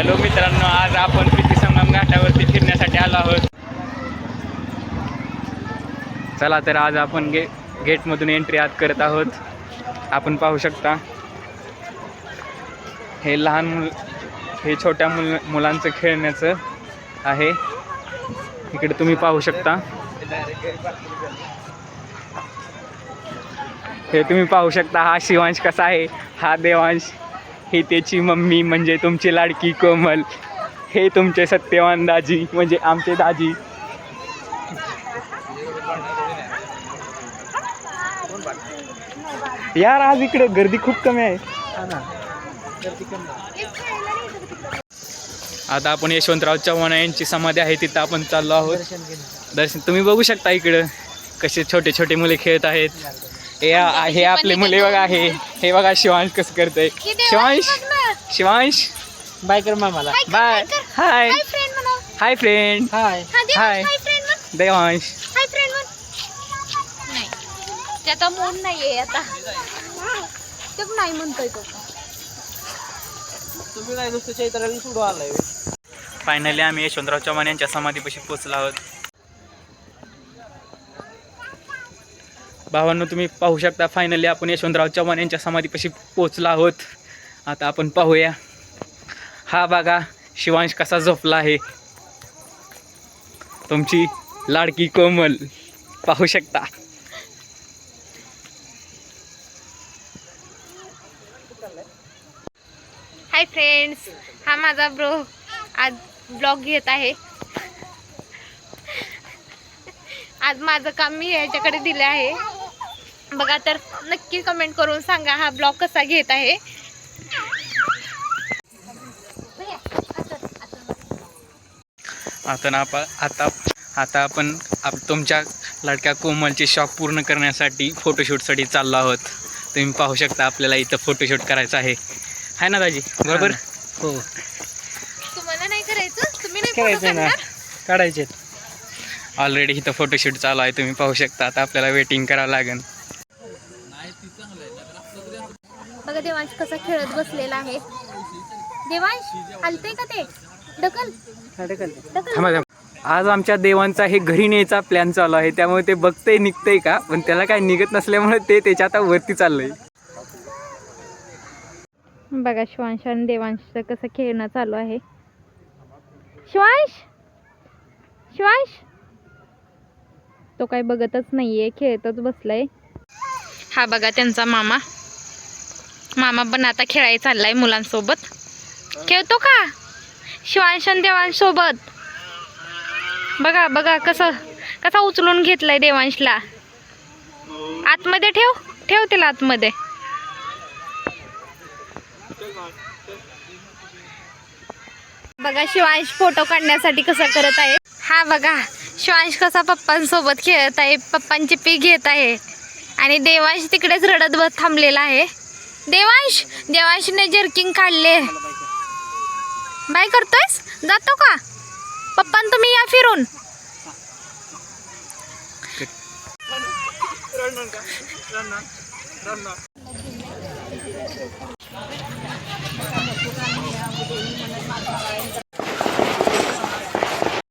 Hello मित्रांनो आज आपण प्रीती संगम घाटावरती फिरण्यासाठी आलो आहोत. चला तर आज आपण गे गेटमधून एंट्री आत करत आहोत. आपण पाहू शकता हे लहान मुल हे छोट्या मुल मुलांचं खेळण्याचं आहे. इकडे तुम्ही पाहू शकता. हे तुम्ही पाहू शकता हा शिवांश कसा आहे? हा देवांश. हे त्याची मम्मी म्हणजे तुमची लाडकी कोमल. हे तुमचे सत्यवान दाजी म्हणजे आमचे दाजी. यार आज इकडे गर्दी खूप कमी आहे. आता आपण यशवंतराव चव्हाण यांची समाधी आहे तिथं आपण चाललो आहोत. दर्शन तुम्ही बघू शकता इकडं कसे छोटे छोटे मुले खेळत आहेत. हे हे आपले मुले बघा हे हे बघा शिवांश कसं करतंय. शिवांश शिवांश बाय कर मामाला. Bye hi. हाय फ्रेंड हाय हा हाय. हाय फ्रेंड म्हण. देवांश. हाय फ्रेंड म्हण. नाही. त्याचा मूड नाहीये आता. ते नाही म्हणतोय तो. तुम्ही काय नुसतं चैत्राला सोडू आलाय फायनली आम्ही यशवंतराव चव्हाण यांच्या समाधीपाशी पोचलो आहोत. भावांनो तुम्ही पाहू शकता फायनली आपण यशवंतराव चव्हाण यांच्या समाधीपाशी पोचला आहोत. आता आपण पाहूया. हा बघा शिवांश कसा झोपला आहे. तुमची लाडकी कोमल पाहू शकता. हाय फ्रेंड्स हा माझा ब्रो आज ब्लॉग घेत आहे. आज माझं काम मी याच्याकडे दिले आहे. बघा तर नक्की कमेंट करून सांगा हा ब्लॉग कसा घेत आहे. आता ना आपण आता आता आपण आप तुमच्या लाडक्या कोमलचे शॉक पूर्ण करण्यासाठी फोटोशूटसाठी चाललो आहोत. तुम्ही पाहू शकता आपल्याला इथं फोटोशूट करायचं आहे. आहे ना दाजी बरोबर? हो तुम्हाला नाही करायचं? तुम्ही नाही करायचं ना? काढायचे ऑलरेडी इथं फोटोशूट चालू आहे तुम्ही पाहू शकता. आता आपल्याला वेटिंग करावं लागेल. बघा देवांश कसा खेळत बसलेला आहे. देवांश हलतंय का ते? ढकल. आज आमच्या देवांचा हे घरी न्यायचा प्लॅन चालू आहे. त्यामुळे ते बघतंय निघतंय का? पण त्याला काय निघत नसल्यामुळे ते त्याच्या आता वरती चाललंय. बघा शिवांश आणि देवांशचं कसं खेळणं चालू आहे. शिवांश! शिवांश! तो काय बघतच नाहीये खेळतच बसलाय. हा बघा त्यांचा मामा. मामा पण आता खेळायला चाललाय मुलांसोबत. खेळतो का? शिवांश आणि बघा बघा कसं कसा उचलून घेतलाय देवांशला. आतमध्ये ठेव ठेव त्याला आतमध्ये. बघा शिवांश फोटो काढण्यासाठी कसा करत आहे. हा बघा शिवांश कसा पप्पांसोबत खेळत आहे पप्पांची पी घेत आहे. आणि देवांश तिकडेच रडत बस थांबलेला आहे. देवांश? देवांशने जर्किंग काढले. बाय करतोयस? जातो का? पप्पान तुम्ही या फिरून.